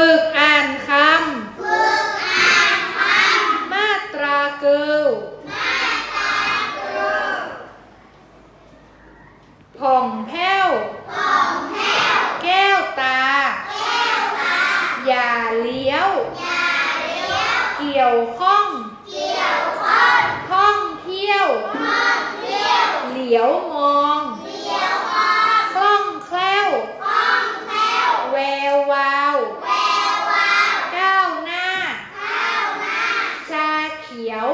ฝึกอ่านคำมาตราเกิลผ่องแผ้วแก้วตาอย่าเลี้ยว เกี่ยวข้องท่องเที่ยว เหลียวมอง คล่องแคล่ว แวววาว ก้าวหน้า ชาเขียว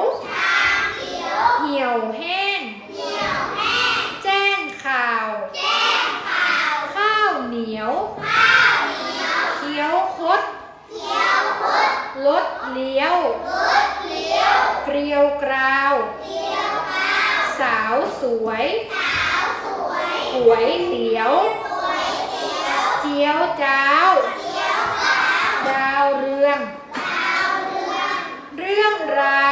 เหี่ยวแห้ง แจ้งข่าว ข้าวเหนียว เคี้ยวคดรถเลี้ยว เกลียวกราว สาวสวยหวยเหลียว เจียวจ้าว ดาวเรือง เรื่องราว